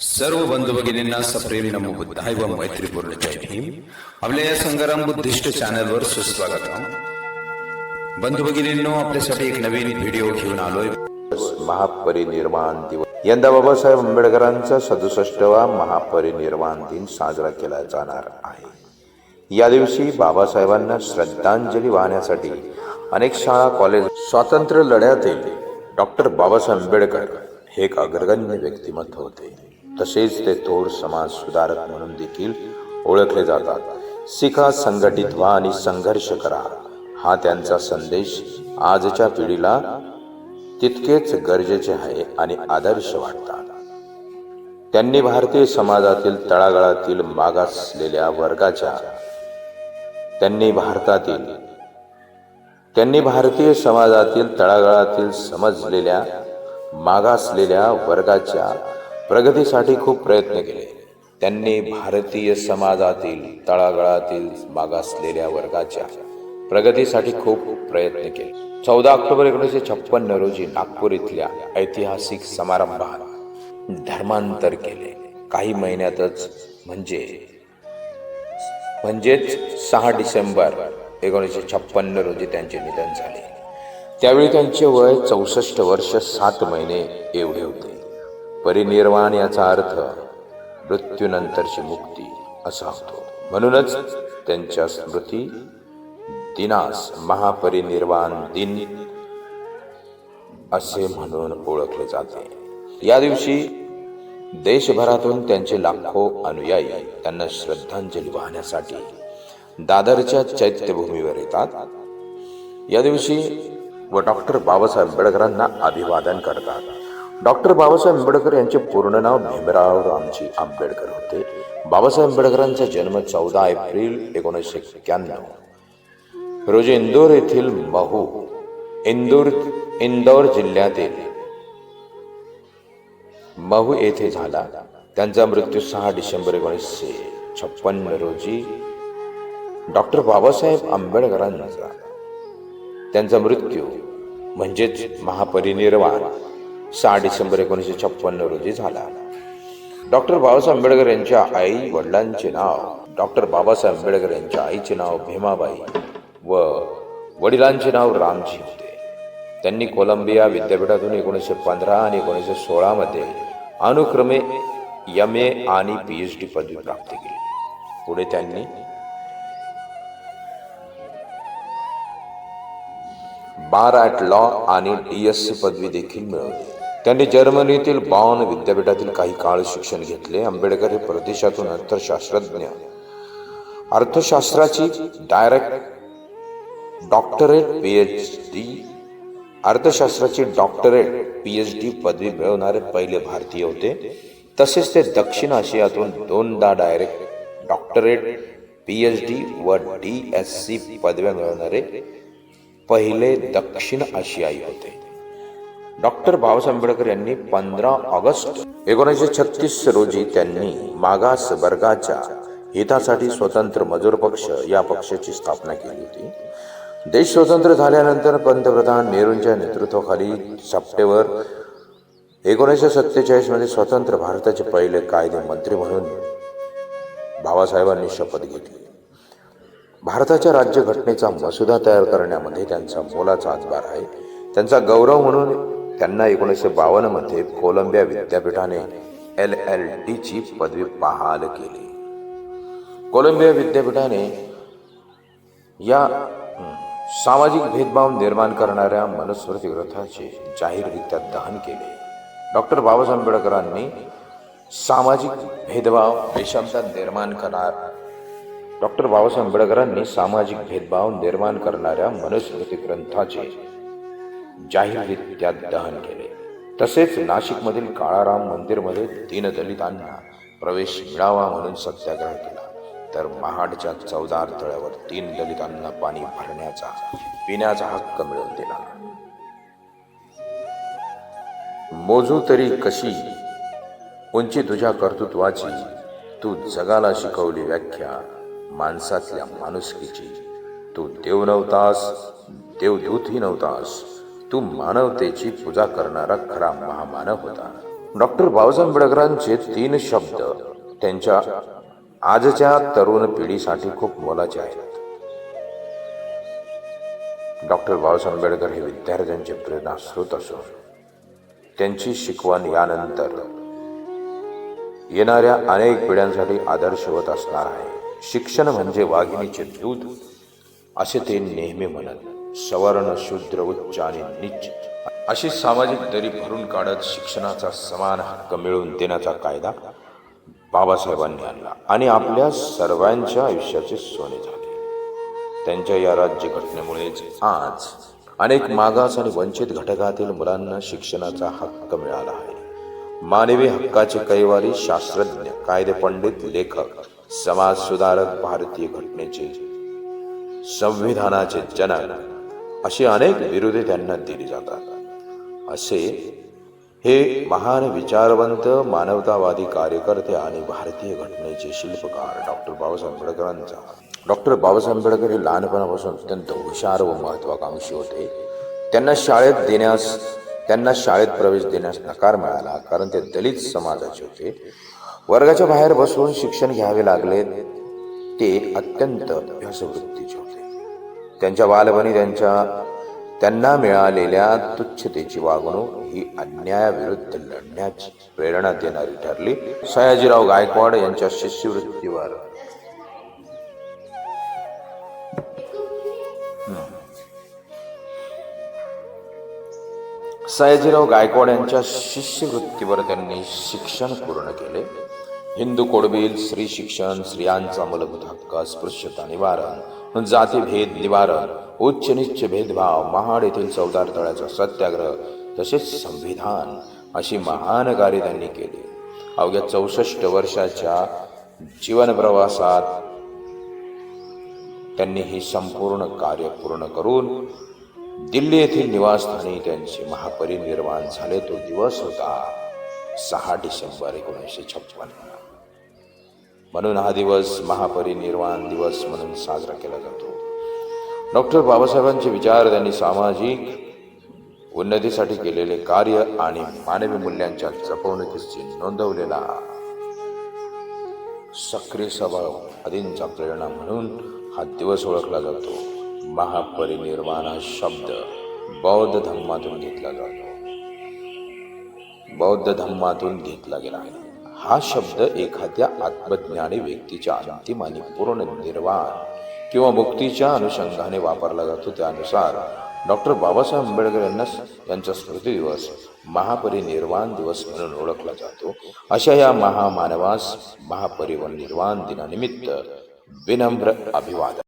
सर्व बंधू भगिनींना सप्रेम नमो बुद्धाय व मैत्रीपूर्ण जय भीम. आपल्या या संग्राम बुद्धिस्ट चॅनलवर सुस्वागत बंधू भगिनींनो आपल्यासाठी एक नवीन व्हिडिओ घेऊन आलोय. महापरिनिर्वाण दिवस. यंदा बाबासाहेब आंबेडकरांचा सदुसष्टवा महापरिनिर्वाण दिन साजरा केला जाणार आहे. या दिवशी बाबासाहेबांना श्रद्धांजली वाहण्यासाठी अनेक शाळा कॉलेज स्वातंत्र्य लढ्यातील डॉक्टर बाबासाहेब आंबेडकर हे एक अग्रगण्य व्यक्तिमत्व होते. तसेच ते थोर समाज सुधारक म्हणून देखील ओळखले जातात. शिखा संघटित व्हा आणि संघर्ष करा. हा त्यांचा संदेश आजच्या पिढीला तितकेच गरजेचे आहे आणि आदर्श वाटतात. त्यांनी भारतीय समाजातील तळागाळातील मागासलेल्या वर्गाच्या त्यांनी भारतातील त्यांनी भारतीय समाजातील तळागाळातील समजलेल्या मागासलेल्या वर्गाच्या प्रगतीसाठी खूप प्रयत्न केले. त्यांनी भारतीय समाजातील तळागळातील मागासलेल्या वर्गाच्या प्रगतीसाठी खूप प्रयत्न केले. चौदा ऑक्टोबर एकोणीसशे छप्पन्न रोजी नागपूर इथल्या ऐतिहासिक समारंभात धर्मांतर केले. काही महिन्यातच म्हणजे म्हणजेच सहा डिसेंबर एकोणीसशे छप्पन्न रोजी त्यांचे निधन झाले. त्यावेळी त्यांचे वय चौसष्ट वर्ष सात महिने एवढे होते. परिनिर्वाण याचा अर्थ मृत्यूनंतरची मुक्ती असा होतो. म्हणूनच त्यांच्या स्मृती दिनास महापरिनिर्वाण दिन असे म्हणून ओळखले जाते. या दिवशी देशभरातून त्यांचे लाखो अनुयायी त्यांना श्रद्धांजली वाहण्यासाठी दादरच्या चैत्यभूमीवर येतात. या दिवशी व डॉक्टर बाबासाहेब आंबेडकरांना अभिवादन करतात. डॉक्टर बाबासाहेब आंबेडकर यांचे पूर्ण नाव भीमराव रामजी आंबेडकर होते. बाबासाहेब आंबेडकरांचा जन्म चौदा एप्रिल एकोणीसशे एक्क्याण्णव. रोजी इंदोर येथील महू इंदूर इंदौर जिल्ह्यातील महू येथे झाला. त्यांचा मृत्यू सहा डिसेंबर एकोणीसशे छप्पन्न रोजी डॉक्टर बाबासाहेब आंबेडकरांचा त्यांचा मृत्यू म्हणजेच महापरिनिर्वाण सहा डिसेंबर एकोणीसशे छप्पन्न रोजी झाला. डॉक्टर बाबासाहेब आंबेडकर यांच्या आई वडिलांचे नाव डॉक्टर बाबासाहेब आंबेडकर यांच्या आईचे नाव भीमाबाई व वडिलांचे नाव रामजी होते. त्यांनी कोलंबिया विद्यापीठातून एकोणीसशे पंधरा आणि एकोणीसशे सोळामध्ये अनुक्रमे एम ए आणि पी एच डी पदवी प्राप्त केली. पुढे त्यांनी बार ॲट लॉ आणि डी एस सी पदवी देखील मिळवली. त्यांनी जर्मनीतील बॉन विद्यापीठातील काही काळ शिक्षण घेतले. आंबेडकर हे परदेशातून अर्थशास्त्रज्ञ. अर्थशास्त्राची direct doctorate P H D अर्थशास्त्राची डॉक्टरेट पी एच डी पदवी मिळवणारे पहिले भारतीय होते. तसेच ते दक्षिण आशियातून दोनदा direct doctorate P H D व डी एस सी पदव्या मिळवणारे पहिले दक्षिण आशियाई होते. डॉक्टर बाबासाहेब आंबेडकर यांनी पंधरा ऑगस्ट एकोणीसशे छत्तीस रोजी त्यांनी मागास वर्गाच्या हितासाठी स्वतंत्र मजूर पक्ष या पक्षाची स्थापना केली होती. देश स्वतंत्र झाल्यानंतर पंतप्रधान नेहरूंच्या नेतृत्वाखाली सप्टेंबर एकोणीसशे सत्तेचाळीसमध्ये स्वतंत्र भारताचे पहिले कायदे मंत्री म्हणून बाबासाहेबांनी शपथ घेतली. भारताच्या राज्यघटनेचा मसुदा तयार करण्यामध्ये त्यांचा मोलाचा हातभार आहे. त्यांचा गौरव म्हणून त्यांना एकोणीसशे बावन्नमध्ये कोलंबिया विद्यापीठाने एल एल ची पदवी बहाल केली. कोलंबिया विद्यापीठाने या सामाजिक भेदभाव निर्माण करणाऱ्या मनुस्मृती ग्रंथाचे जाहीररित्या दहन केले. डॉक्टर बाबासाहेब आंबेडकरांनी सामाजिक भेदभाव देशांचा निर्माण करणार डॉक्टर बाबासाहेब आंबेडकरांनी सामाजिक भेदभाव निर्माण करणाऱ्या मनुस्मृती ग्रंथाचे जाहीररित्या दहन केले. तसेच नाशिकमधील काळाराम मंदिरमध्ये दीनदलितांना प्रवेश मिळावा म्हणून सत्याग्रह केला. तर महाडच्या चौदार तळ्यावर तीन दलितांना पाणी भरण्याचा पिण्याचा हक्क मिळवून दिला. मोजू तरी कशी? उंची तुझ्या कर्तृत्वाची तू जगाला शिकवली व्याख्या माणसातल्या माणुसकीची. तू देव नव्हतास देवदूतही नव्हतास. तू मानवतेची पूजा करणारा खरा महामानव होता. डॉक्टर बाबासाहेब आंबेडकरांचे तीन शब्द त्यांच्या आजच्या तरुण पिढीसाठी खूप मोलाचे आहेत. डॉक्टर बाबासाहेब आंबेडकर हे विद्यार्थ्यांचे प्रेरणास्रोत असून त्यांची शिकवण यानंतर येणाऱ्या अनेक पिढ्यांसाठी आदर्शवत असणार आहे. शिक्षण म्हणजे वाघिणीचे दूध असे ते नेहमी म्हणत. सवर्ण शूद्र उच्च आणि निच अशी सामाजिक दरी भरून काढत शिक्षणाचा समान हक्क मिळवून देण्याचा कायदा बाबासाहेबांनी आणला आणि आपल्या सर्वांच्या आयुष्याचे सोने झाले. त्यांच्या या राज्यघटनेमुळेच आज अनेक मागास आणि वंचित घटकातील मुलांना शिक्षणाचा हक्क मिळाला आहे. मानवी हक्काचे कैवारी शास्त्रज्ञ कायदे पंडित लेखक समाज सुधारक भारतीय घटनेचे संविधानाचे जनक अशी अनेक विरोधे त्यांना दिली जातात. असे हे महान विचारवंत मानवतावादी कार्यकर्ते आणि भारतीय घटनेचे शिल्पकार डॉक्टर बाबासाहेब आंबेडकरांचा. डॉक्टर बाबासाहेब आंबेडकर हे लहानपणापासून अत्यंत हुशार व महत्वाकांक्षी होते. त्यांना शाळेत देण्यास त्यांना शाळेत प्रवेश देण्यास नकार मिळाला कारण ते दलित समाजाचे होते. वर्गाच्या बाहेर बसून शिक्षण घ्यावे लागले. ते अत्यंत अभ्यासवृत्तीचे होते. त्यांच्या बालपणी त्यांच्या त्यांना मिळालेल्या तुच्छतेची वागणूक ही अन्यायाविरुद्ध लढण्याची प्रेरणा देणारी ठरली. सयाजीराव गायकवाड यांच्या शिष्यवृत्तीवर. सयाजीराव गायकवाड यांच्या शिष्यवृत्तीवर त्यांनी शिक्षण पूर्ण केले. हिंदू कोडबील स्त्री शिक्षण स्त्रियांचा मूलभूत हक्क अस्पृश्यता निवारण जातीभेद निवारण उच्च निच्च भेदभाव महाड येथील चौदार तळ्याचा सत्याग्रह तसेच संविधान अशी महान कार्य त्यांनी केली. अवघ्या चौसष्ट वर्षाच्या जीवन प्रवासात त्यांनी हे संपूर्ण कार्य पूर्ण करून दिल्ली येथील निवासस्थानी त्यांचे महापरिनिर्वाण झाले. तो दिवस होता सहा डिसेंबर एकोणीसशे छप्पन्न म्हणून हा दिवस महापरिनिर्वाण दिवस म्हणून साजरा केला जातो. डॉक्टर बाबासाहेबांचे विचार त्यांनी सामाजिक उन्नतीसाठी केलेले कार्य आणि मानवी मूल्यांच्या जपवणुकीचे नोंदवलेला सक्रिय स्वभाव आदींचा प्रेरणा म्हणून हा दिवस ओळखला जातो. महापरिनिर्वाण हा शब्द बौद्ध धर्मातून घेतला जातो. बौद्ध धर्मातून घेतला गेला आहे. हा शब्द एखाद्या आत्मज्ञानी व्यक्तीच्या अंतिम आणि पूर्ण निर्वाण किंवा मुक्तीच्या अनुषंगाने वापरला जातो त्यानुसार डॉक्टर बाबासाहेब आंबेडकर यांना यांचा स्मृती दिवस महापरिनिर्वाण दिवस म्हणून ओळखला जातो. अशा या महामानवास महापरिनिर्वाण दिनानिमित्त विनम्र अभिवादन.